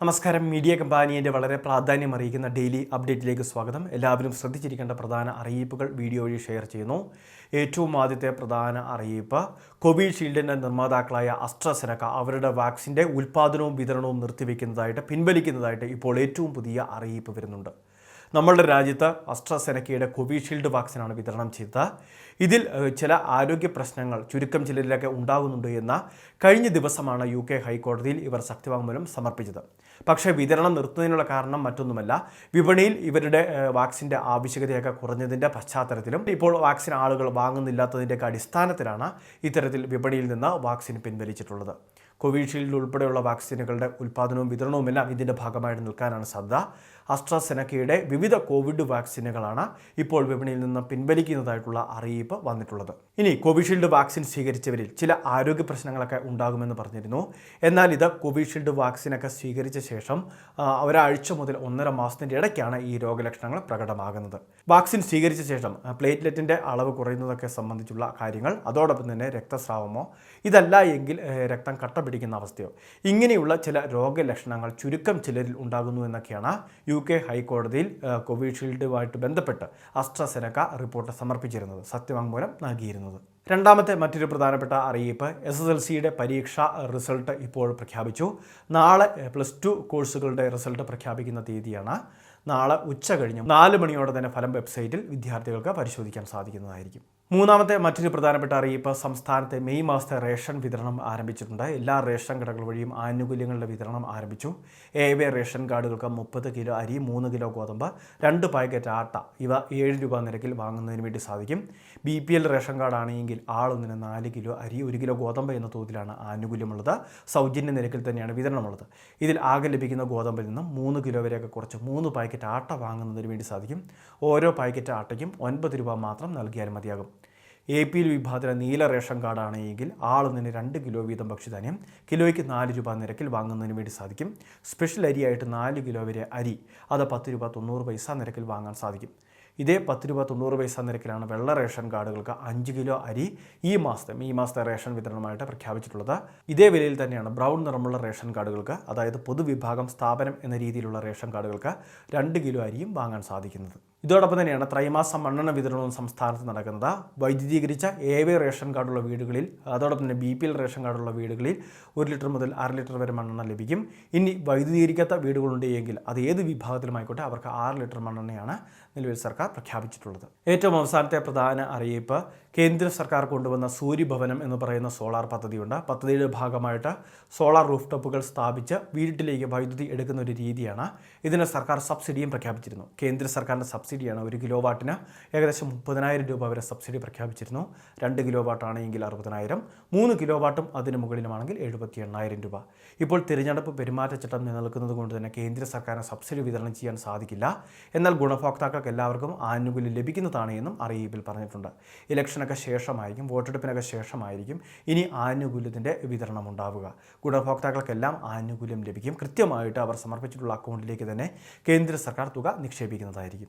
നമസ്കാരം. മീഡിയ കമ്പാനിയന്റെ വളരെ പ്രാധാന്യം അറിയിക്കുന്ന ഡെയിലി അപ്ഡേറ്റിലേക്ക് സ്വാഗതം. എല്ലാവരും ശ്രദ്ധിച്ചിരിക്കേണ്ട പ്രധാന അറിയിപ്പുകൾ വീഡിയോ വഴി ഷെയർ ചെയ്യുന്നു. ഏറ്റവും ആദ്യത്തെ പ്രധാന അറിയിപ്പ് കോവിഷീൽഡിന്റെ നിർമ്മാതാക്കളായ അസ്ട്രസെനക്ക അവരുടെ വാക്സിന്റെ ഉൽപ്പാദനവും വിതരണവും നിർത്തിവെക്കുന്നതായിട്ട് പിൻവലിക്കുന്നതായിട്ട് ഇപ്പോൾ ഏറ്റവും പുതിയ അറിയിപ്പ് വരുന്നുണ്ട്. നമ്മളുടെ രാജ്യത്ത് അസ്ട്രസെനക്കയുടെ കോവിഷീൽഡ് വാക്സിനാണ് വിതരണം ചെയ്തത്. ഇതിൽ ചില ആരോഗ്യ പ്രശ്നങ്ങൾ ചുരുക്കം ചിലരിലൊക്കെ ഉണ്ടാകുന്നുണ്ട് എന്ന കഴിഞ്ഞ ദിവസമാണ് യു കെ ഹൈക്കോടതിയിൽ ഇവർ സത്യവാങ്മൂലം സമർപ്പിച്ചത്. പക്ഷേ വിതരണം നിർത്തുന്നതിനുള്ള കാരണം മറ്റൊന്നുമല്ല. വിപണിയിൽ ഇവരുടെ വാക്സിന്റെ ആവശ്യകതയൊക്കെ കുറഞ്ഞതിന്റെ പശ്ചാത്തലത്തിലും ഇപ്പോൾ വാക്സിൻ ആളുകൾ വാങ്ങുന്നില്ലാത്തതിന്റെയൊക്കെ അടിസ്ഥാനത്തിലാണ് ഇത്തരത്തിൽ വിപണിയിൽ നിന്ന് വാക്സിൻ പിൻവലിച്ചിട്ടുള്ളത്. കോവിഷീൽഡ് ഉൾപ്പെടെയുള്ള വാക്സിനുകളുടെ ഉൽപ്പാദനവും വിതരണവുമെല്ലാം ഇതിന്റെ ഭാഗമായിട്ട് നിൽക്കാനാണ് സാധ്യത. അസ്ട്രാസെനക്കയുടെ വിവിധ കോവിഡ് വാക്സിനുകളാണ് ഇപ്പോൾ വിപണിയിൽ നിന്ന് പിൻവലിക്കുന്നതായിട്ടുള്ള അറിയിപ്പ് വന്നിട്ടുള്ളത്. ഇനി കോവിഷീൽഡ് വാക്സിൻ സ്വീകരിച്ചവരിൽ ചില ആരോഗ്യ പ്രശ്നങ്ങളൊക്കെ ഉണ്ടാകുമെന്ന് പറഞ്ഞിരുന്നു. എന്നാൽ ഇത് കോവിഷീൽഡ് വാക്സിനൊക്കെ സ്വീകരിച്ച ശേഷം ഒരാഴ്ച മുതൽ ഒന്നര മാസത്തിന്റെ ഇടയ്ക്കാണ് ഈ രോഗലക്ഷണങ്ങൾ പ്രകടമാകുന്നത്. വാക്സിൻ സ്വീകരിച്ച ശേഷം പ്ലേറ്റ്ലെറ്റിന്റെ അളവ് കുറയുന്നതൊക്കെ സംബന്ധിച്ചുള്ള കാര്യങ്ങൾ അതോടൊപ്പം തന്നെ രക്തസ്രാവമോ ഇതല്ല എങ്കിൽ രക്തം കട്ട പിടിക്കുന്ന അവസ്ഥയോ? ഇങ്ങനെയുള്ള ചില രോഗലക്ഷണങ്ങൾ ചുരുക്കം ചിലരിൽ ഉണ്ടാകുന്നു എന്നൊക്കെയാണ് യു കെ ഹൈക്കോടതിയിൽ കോവിഷീൽഡുമായിട്ട് ബന്ധപ്പെട്ട് അസ്ട്രസെനക്ക റിപ്പോർട്ട് സമർപ്പിച്ചിരുന്നത്. സത്യവാങ്മൂലം നൽകിയിരുന്നത്. രണ്ടാമത്തെ മറ്റൊരു പ്രധാനപ്പെട്ട അറിയിപ്പ് എസ് എസ് എൽ സിയുടെ പരീക്ഷ റിസൾട്ട് ഇപ്പോൾ പ്രഖ്യാപിച്ചു. നാളെ പ്ലസ് ടു കോഴ്സുകളുടെ റിസൾട്ട് പ്രഖ്യാപിക്കുന്ന തീയതിയാണ്. നാളെ ഉച്ച കഴിഞ്ഞ് നാല് മണിയോടെ തന്നെ ഫലം വെബ്സൈറ്റിൽ വിദ്യാർത്ഥികൾക്ക് പരിശോധിക്കാൻ സാധിക്കുന്നതായിരിക്കും. മൂന്നാമത്തെ മറ്റൊരു പ്രധാനപ്പെട്ട അറിയിപ്പ് സംസ്ഥാനത്തെ മെയ് മാസത്തെ റേഷൻ വിതരണം ആരംഭിച്ചിട്ടുണ്ട്. എല്ലാ റേഷൻ കടകൾ വഴിയും ആനുകൂല്യങ്ങളുടെ വിതരണം ആരംഭിച്ചു. എ വേ റേഷൻ കാർഡുകൾക്ക് മുപ്പത് കിലോ അരി മൂന്ന് കിലോ ഗോതമ്പ് രണ്ട് പാക്കറ്റ് ആട്ട ഇവ ഏഴ് രൂപ നിരക്കിൽ വാങ്ങുന്നതിന് വേണ്ടി സാധിക്കും. ബി പി എൽ റേഷൻ കാർഡാണെങ്കിൽ ആളൊന്നിന് നാല് കിലോ അരി ഒരു കിലോ ഗോതമ്പ് എന്ന തോതിലാണ് ആനുകൂല്യമുള്ളത്. സൗജന്യ നിരക്കിൽ തന്നെയാണ് വിതരണമുള്ളത്. ഇതിൽ ആകെ ലഭിക്കുന്ന ഗോതമ്പിൽ നിന്നും മൂന്ന് കിലോ വരെയൊക്കെ കുറച്ച് മൂന്ന് പാക്കറ്റ് ആട്ട വാങ്ങുന്നതിന് വേണ്ടി സാധിക്കും. ഓരോ പാക്കറ്റ് ആട്ടയ്ക്കും ഒൻപത് രൂപ മാത്രം നൽകിയാൽ മതിയാകും. എ പി എൽ വിഭാഗത്തിലെ നീല റേഷൻ കാർഡാണെങ്കിൽ ആളൊന്നിന് രണ്ട് കിലോ വീതം ഭക്ഷ്യധാന്യം കിലോയ്ക്ക് നാല് രൂപ നിരക്കിൽ വാങ്ങുന്നതിന് വേണ്ടി സാധിക്കും. സ്പെഷ്യൽ അരിയായിട്ട് നാല് കിലോ വരെ അരി അത് പത്ത് രൂപ തൊണ്ണൂറ് പൈസ നിരക്കിൽ വാങ്ങാൻ സാധിക്കും. ഇതേ പത്ത് രൂപ തൊണ്ണൂറ് പൈസ നിരക്കിലാണ് വെള്ള റേഷൻ കാർഡുകൾക്ക് അഞ്ച് കിലോ അരി ഈ മാസത്തെ ഈ മാസത്തെ റേഷൻ വിതരണമായിട്ട് പ്രഖ്യാപിച്ചിട്ടുള്ളത്. ഇതേ വിലയിൽ തന്നെയാണ് ബ്രൗൺ നിറമുള്ള റേഷൻ കാർഡുകൾക്ക് അതായത് പൊതുവിഭാഗം സ്ഥാപനം എന്ന രീതിയിലുള്ള റേഷൻ കാർഡുകൾക്ക് രണ്ട് കിലോ അരിയും വാങ്ങാൻ സാധിക്കുന്നത്. ഇതോടൊപ്പം തന്നെയാണ് ത്രൈമാസ മണ്ണെണ്ണ വിതരണവും സംസ്ഥാനത്ത് നടക്കുന്നത്. വൈദ്യുതീകരിച്ച എ വേ റേഷൻ കാർഡുള്ള വീടുകളിൽ അതോടൊപ്പം തന്നെ ബി പി എൽ റേഷൻ കാർഡുള്ള വീടുകളിൽ ഒരു ലിറ്റർ മുതൽ അര ലിറ്റർ വരെ മണ്ണെണ്ണ ലഭിക്കും. ഇനി വൈദ്യുതീകരിക്കാത്ത വീടുകളുണ്ട് എങ്കിൽ അത് ഏത് വിഭാഗത്തിലുമായിക്കോട്ടെ അവർക്ക് ആറ് ലിറ്റർ മണ്ണെണ്ണയാണ് നിലവിൽ സർക്കാർ പ്രഖ്യാപിച്ചിട്ടുള്ളത്. ഏറ്റവും അവസാനത്തെ പ്രധാന അറിയിപ്പ് കേന്ദ്ര സർക്കാർ കൊണ്ടുവന്ന സൂര്യഭവനം എന്ന് പറയുന്ന സോളാർ പദ്ധതിയുണ്ട്. പദ്ധതിയുടെ ഭാഗമായിട്ട് സോളാർ റൂഫ് ടോപ്പുകൾ സ്ഥാപിച്ച് വീട്ടിലേക്ക് വൈദ്യുതി എടുക്കുന്ന ഒരു രീതിയാണ് ഇതിന് സർക്കാർ സബ്സിഡിയും പ്രഖ്യാപിച്ചിരുന്നു. കേന്ദ്ര സർക്കാരിന്റെ സബ്സിഡിയാണ്. ഒരു കിലോ വാട്ടിന് ഏകദേശം മുപ്പതിനായിരം രൂപ വരെ സബ്സിഡി പ്രഖ്യാപിച്ചിരുന്നു. രണ്ട് കിലോ വാട്ടാണെങ്കിൽ അറുപതിനായിരം. മൂന്ന് കിലോ വാട്ടും അതിന് മുകളിലുമാണെങ്കിൽ എഴുപത്തി എണ്ണായിരം രൂപ. ഇപ്പോൾ തിരഞ്ഞെടുപ്പ് പെരുമാറ്റച്ചട്ടം നിലനിൽക്കുന്നത് കൊണ്ട് തന്നെ കേന്ദ്ര സർക്കാരിന് സബ്സിഡി വിതരണം ചെയ്യാൻ സാധിക്കില്ല. എന്നാൽ ഗുണഭോക്താക്കൾക്ക് എല്ലാവർക്കും ആനുകൂല്യം ലഭിക്കുന്നതാണ് എന്നും അറിയിപ്പിൽ പറഞ്ഞിട്ടുണ്ട്. ഇലക്ഷനൊക്കെ ശേഷമായിരിക്കും വോട്ടെടുപ്പിനൊക്കെ ശേഷമായിരിക്കും ഇനി ആനുകൂല്യത്തിന്റെ വിതരണം ഉണ്ടാവുക. ഗുണഭോക്താക്കൾക്കെല്ലാം ആനുകൂല്യം ലഭിക്കും. കൃത്യമായിട്ട് അവർ സമർപ്പിച്ചിട്ടുള്ള അക്കൗണ്ടിലേക്ക് തന്നെ കേന്ദ്ര സർക്കാർ തുക നിക്ഷേപിക്കുന്നതായിരിക്കും.